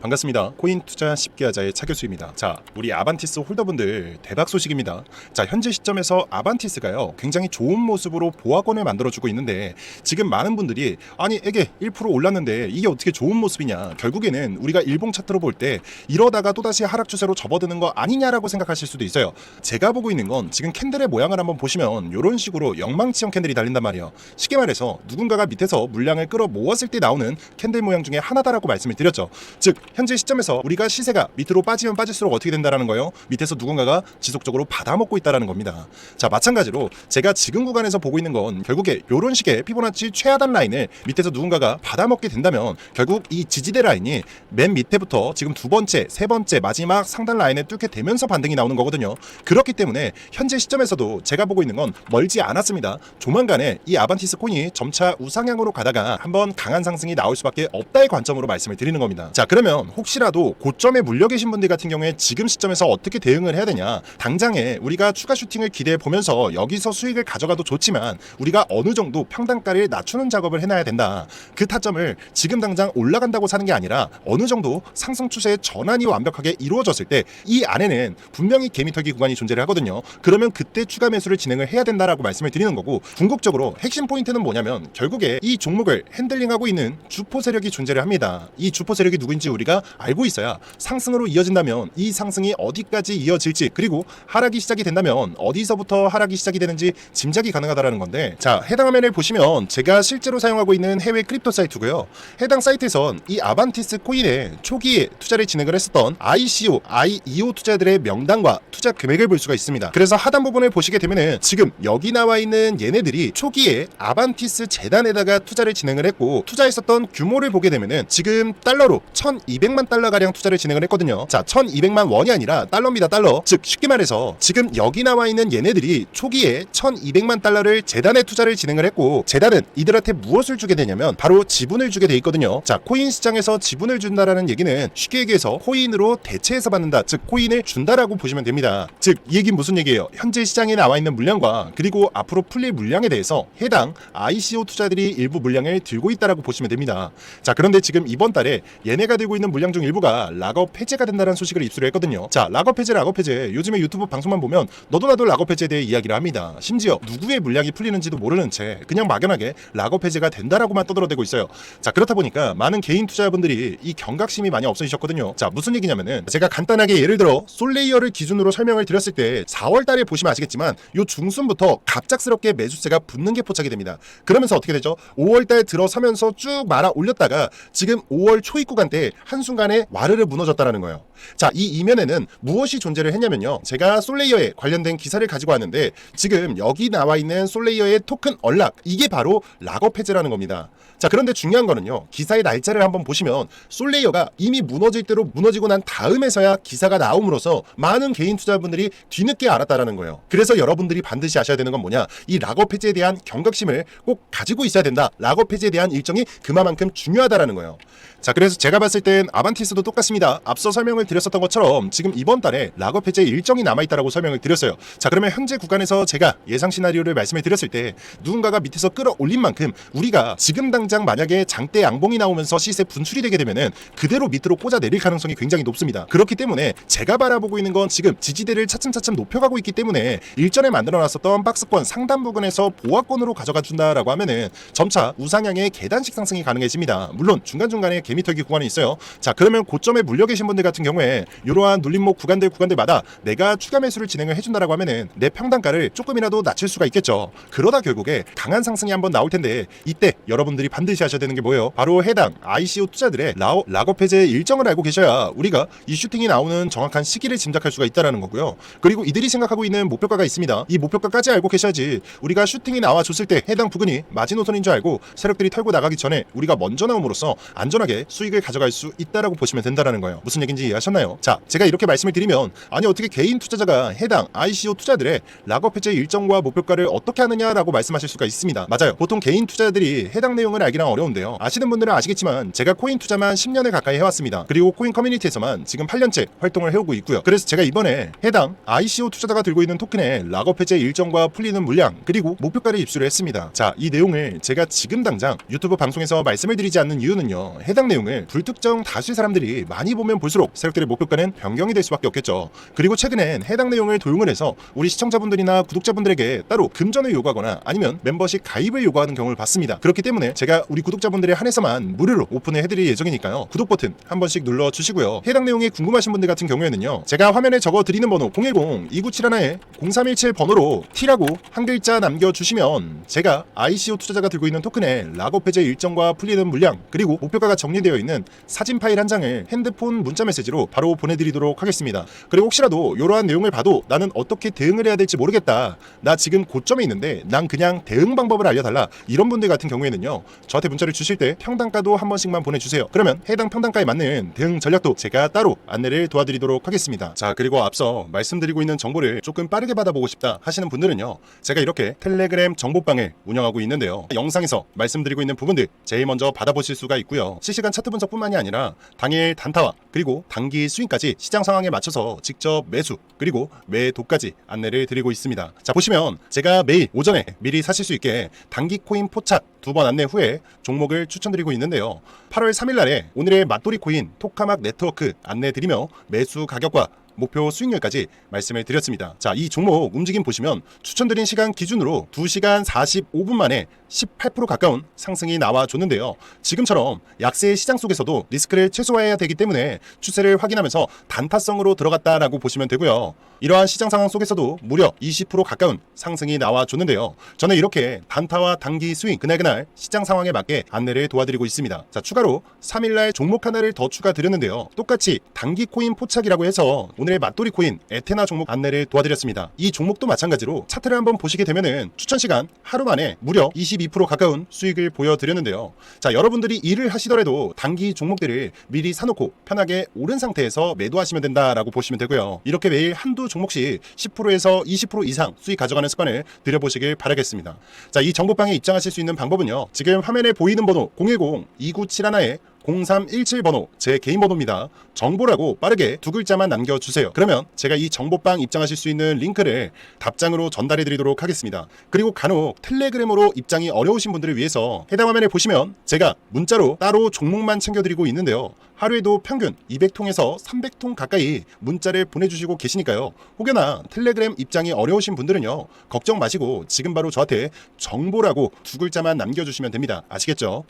반갑습니다. 코인 투자 쉽게 하자의 차교수입니다. 자, 우리 아반티스 홀더분들 대박 소식입니다. 자, 현재 시점에서 아반티스가요. 굉장히 좋은 모습으로 보합권을 만들어주고 있는데 지금 많은 분들이 아니 이게 1% 올랐는데 이게 어떻게 좋은 모습이냐. 결국에는 우리가 일봉 차트로 볼 때 이러다가 또다시 하락 추세로 접어드는 거 아니냐라고 생각하실 수도 있어요. 제가 보고 있는 건 지금 캔들의 모양을 한번 보시면 이런 식으로 영망치형 캔들이 달린단 말이에요. 쉽게 말해서 누군가가 밑에서 물량을 끌어 모았을 때 나오는 캔들 모양 중에 하나다라고 말씀을 드렸죠. 즉 현재 시점에서 우리가 시세가 밑으로 빠지면 빠질수록 어떻게 된다라는 거예요? 밑에서 누군가가 지속적으로 받아먹고 있다라는 겁니다. 자 마찬가지로 제가 지금 구간에서 보고 있는 건 결국에 이런 식의 피보나치 최하단 라인을 밑에서 누군가가 받아먹게 된다면 결국 이 지지대 라인이 맨 밑에부터 지금 두 번째, 세 번째, 마지막 상단 라인에 뚫게 되면서 반등이 나오는 거거든요. 그렇기 때문에 현재 시점에서도 제가 보고 있는 건 멀지 않았습니다. 조만간에 이 아반티스 코인이 점차 우상향으로 가다가 한번 강한 상승이 나올 수밖에 없다의 관점으로 말씀을 드리는 겁니다. 자 그러면 혹시라도 고점에 물려 계신 분들 같은 경우에 지금 시점에서 어떻게 대응을 해야 되냐? 당장에 우리가 추가 슈팅을 기대해 보면서 여기서 수익을 가져가도 좋지만 우리가 어느 정도 평단가를 낮추는 작업을 해놔야 된다. 그 타점을 지금 당장 올라간다고 사는 게 아니라 어느 정도 상승 추세의 전환이 완벽하게 이루어졌을 때 이 안에는 분명히 개미털기 구간이 존재를 하거든요. 그러면 그때 추가 매수를 진행을 해야 된다라고 말씀을 드리는 거고 궁극적으로 핵심 포인트는 뭐냐면 결국에 이 종목을 핸들링하고 있는 주포 세력이 존재를 합니다. 이 주포 세력이 누구인지 우리가 알고 있어야 상승으로 이어진다면 이 상승이 어디까지 이어질지 그리고 하락이 시작이 된다면 어디서부터 하락이 시작이 되는지 짐작이 가능하다라는 건데 자 해당 화면을 보시면 제가 실제로 사용하고 있는 해외 크립토 사이트고요. 해당 사이트에선 이 아반티스 코인에 초기에 투자를 진행을 했었던 ICO, IEO 투자들의 명단과 투자 금액을 볼 수가 있습니다. 그래서 하단 부분을 보시게 되면은 지금 여기 나와 있는 얘네들이 초기에 아반티스 재단에다가 투자를 진행을 했고 투자했었던 규모를 보게 되면은 지금 달러로 1,200만 달러 가량 투자를 진행을 했거든요. 자, 1,200만 원이 아니라 달러입니다, 달러. 즉 쉽게 말해서 지금 여기 나와 있는 얘네들이 초기에 1,200만 달러를 재단에 투자를 진행을 했고 재단은 이들한테 무엇을 주게 되냐면 바로 지분을 주게 돼 있거든요. 자, 코인 시장에서 지분을 준다라는 얘기는 쉽게 얘기해서 코인으로 대체해서 받는다. 즉 코인을 준다라고 보시면 됩니다. 즉 이 얘기는 무슨 얘기예요? 현재 시장에 나와 있는 물량과 그리고 앞으로 풀릴 물량에 대해서 해당 ICO 투자들이 일부 물량을 들고 있다라고 보시면 됩니다. 자, 그런데 지금 이번 달에 얘네가 들고 있는 물량 중 일부가 락업 해제가 된다는 소식을 입수를 했거든요. 자, 락업 해제, 락업 해제. 요즘에 유튜브 방송만 보면 너도 나도 락업 해제에 대해 이야기를 합니다. 심지어 누구의 물량이 풀리는지도 모르는 채 그냥 막연하게 락업 해제가 된다라고만 떠들어대고 있어요. 자, 그렇다 보니까 많은 개인 투자자분들이 이 경각심이 많이 없어지셨거든요. 자, 무슨 얘기냐면은 제가 간단하게 예를 들어 솔레이어를 기준으로 설명을 드렸을 때 4월 달에 보시면 아시겠지만 요 중순부터 갑작스럽게 매수세가 붙는 게 포착이 됩니다. 그러면서 어떻게 되죠? 5월 달 들어서면서 쭉 말아 올렸다가 지금 5월 초입 구간 때 한순간에 와르르 무너졌다라는 거예요. 자, 이 이면에는 무엇이 존재를 했냐면요. 제가 솔레이어에 관련된 기사를 가지고 왔는데 지금 여기 나와 있는 솔레이어의 토큰 언락 이게 바로 락업 해제라는 겁니다. 자, 그런데 중요한 거는요. 기사의 날짜를 한번 보시면 솔레이어가 이미 무너질 대로 무너지고 난 다음에서야 기사가 나옴으로써 많은 개인 투자분들이 뒤늦게 알았다라는 거예요. 그래서 여러분들이 반드시 아셔야 되는 건 뭐냐? 이 락업 해제에 대한 경각심을 꼭 가지고 있어야 된다. 락업 해제에 대한 일정이 그만큼 중요하다라는 거예요. 자, 그래서 제가 봤을 땐 아반티스도 똑같습니다. 앞서 설명을 드렸었던 것처럼 지금 이번 달에 락업 해제 일정이 남아 있다라고 설명을 드렸어요. 자, 그러면 현재 구간에서 제가 예상 시나리오를 말씀해 드렸을 때 누군가가 밑에서 끌어올린 만큼 우리가 지금 당장 만약에 장대 양봉이 나오면서 시세 분출이 되게 되면은 그대로 밑으로 꽂아 내릴 가능성이 굉장히 높습니다. 그렇기 때문에 제가 바라보고 있는 건 지금 지지대를 차츰차츰 높여가고 있기 때문에 일전에 만들어 놨었던 박스권 상단 부근에서 보합권으로 가져가 준다라고 하면은 점차 우상향의 계단식 상승이 가능해집니다. 물론 중간중간에 개미털기 구간이 있어요. 자, 그러면 고점에 물려 계신 분들 같은 경우에 이러한 눌림목 구간들 구간들마다 내가 추가 매수를 진행을 해준다라고 하면은 내 평단가를 조금이라도 낮출 수가 있겠죠. 그러다 결국에 강한 상승이 한번 나올 텐데 이때 여러분들이 반드시 하셔야 되는 게 뭐예요? 바로 해당 ICO 투자들의 라오, 락업 해제 일정을 알고 계셔야 우리가 이 슈팅이 나오는 정확한 시기를 짐작할 수가 있다라는 거고요. 그리고 이들이 생각하고 있는 목표가가 있습니다. 이 목표가까지 알고 계셔야지 우리가 슈팅이 나와 줬을 때 해당 부근이 마지노선인 줄 알고 세력들이 털고 나가기 전에 우리가 먼저 나옴으로써 안전하게 수익을 가져갈 수 있다라고 보시면 된다라는 거예요. 무슨 얘기인지 이해하셨나요? 자, 제가 이렇게 말씀을 드리면 아니 어떻게 개인 투자자가 해당 ICO 투자들의 락업 해제 일정과 목표가를 어떻게 하느냐라고 말씀하실 수가 있습니다. 맞아요. 보통 개인 투자자들이 해당 내용을 알기는 어려운데요. 아시는 분들은 아시겠지만 제가 코인 투자만 10년을 가까이 해왔습니다. 그리고 코인 커뮤니티에서만 지금 8년째 활동을 해오고 있고요. 그래서 제가 이번에 해당 ICO 투자자가 들고 있는 토큰의 락업 해제 일정과 풀리는 물량 그리고 목표가를 입수를 했습니다. 자, 이 내용을 제가 지금 당장 유튜브 방송에서 말씀을 드리지 않는 이유는요. 해당 내용을 불특정 다수의 사람들이 많이 보면 볼수록 세력들의 목표가는 변경이 될 수밖에 없겠죠. 그리고 최근엔 해당 내용을 도용을 해서 우리 시청자분들이나 구독자분들에게 따로 금전을 요구하거나 아니면 멤버십 가입을 요구하는 경우를 봤습니다. 그렇기 때문에 제가 우리 구독자분들에 한해서만 무료로 오픈을 해드릴 예정이니까요. 구독 버튼 한 번씩 눌러 주시고요. 해당 내용이 궁금하신 분들 같은 경우에는요. 제가 화면에 적어 드리는 번호 010-2971-0317 번호로 T라고 한 글자 남겨주시면 제가 ICO 투자자가 들고 있는 토큰의 락업 해제 일정과 풀리는 물량 그리고 목표가가 정리되어 있는 사진 파일 한 장을 핸드폰 문자 메시지로 바로 보내드리도록 하겠습니다. 그리고 혹시라도 이러한 내용을 봐도 나는 어떻게 대응을 해야 될지 모르겠다. 나 지금 고점에 있는데 난 그냥 대응 방법을 알려달라. 이런 분들 같은 경우에는요. 저한테 문자를 주실 때 평단가도 한 번씩만 보내주세요. 그러면 해당 평단가에 맞는 대응 전략도 제가 따로 안내를 도와드리도록 하겠습니다. 자 그리고 앞서 말씀드리고 있는 정보를 조금 빠르게 받아보고 싶다 하시는 분들은요. 제가 이렇게 텔레그램 정보방을 운영하고 있는데요. 영상에서 말씀드리고 있는 부분들 제일 먼저 받아보실 수가 있고요. 실시간 차트 분석뿐만이 아니라 당일 단타와 그리고 단기 스윙까지 시장 상황에 맞춰서 직접 매수 그리고 매도까지 안내를 드리고 있습니다. 자 보시면 제가 매일 오전에 미리 사실 수 있게 단기 코인 포착 두 번 안내 후에 종목을 추천드리고 있는데요. 8월 3일 날에 오늘의 맛돌이 코인 토카막 네트워크 안내 드리며 매수 가격과 목표 수익률까지 말씀을 드렸습니다. 자, 이 종목 움직임 보시면 추천드린 시간 기준으로 2시간 45분 만에 18% 가까운 상승이 나와 줬는데요. 지금처럼 약세의 시장 속에서도 리스크를 최소화해야 되기 때문에 추세를 확인하면서 단타성으로 들어갔다라고 보시면 되고요. 이러한 시장 상황 속에서도 무려 20% 가까운 상승이 나와 줬는데요. 저는 이렇게 단타와 단기 스윙 그날그날 시장 상황에 맞게 안내를 도와드리고 있습니다. 자, 추가로 3일날 종목 하나를 더 추가 드렸는데요. 똑같이 단기 코인 포착이라고 해서 오늘의 맛돌이 코인 에테나 종목 안내를 도와드렸습니다. 이 종목도 마찬가지로 차트를 한번 보시게 되면은 추천 시간 하루 만에 무려 22% 가까운 수익을 보여드렸는데요. 자, 여러분들이 일을 하시더라도 단기 종목들을 미리 사놓고 편하게 오른 상태에서 매도하시면 된다라고 보시면 되고요. 이렇게 매일 한두 종목씩 10%에서 20% 이상 수익 가져가는 습관을 들여보시길 바라겠습니다. 자, 이 정보방에 입장하실 수 있는 방법은요. 지금 화면에 보이는 번호 010-2971에 0317 번호 제 개인 번호입니다. 정보라고 빠르게 두 글자만 남겨주세요. 그러면 제가 이 정보방 입장하실 수 있는 링크를 답장으로 전달해 드리도록 하겠습니다. 그리고 간혹 텔레그램으로 입장이 어려우신 분들을 위해서 해당 화면에 보시면 제가 문자로 따로 종목만 챙겨드리고 있는데요. 하루에도 평균 200통에서 300통 가까이 문자를 보내주시고 계시니까요. 혹여나 텔레그램 입장이 어려우신 분들은요. 걱정 마시고 지금 바로 저한테 정보라고 두 글자만 남겨주시면 됩니다. 아시겠죠?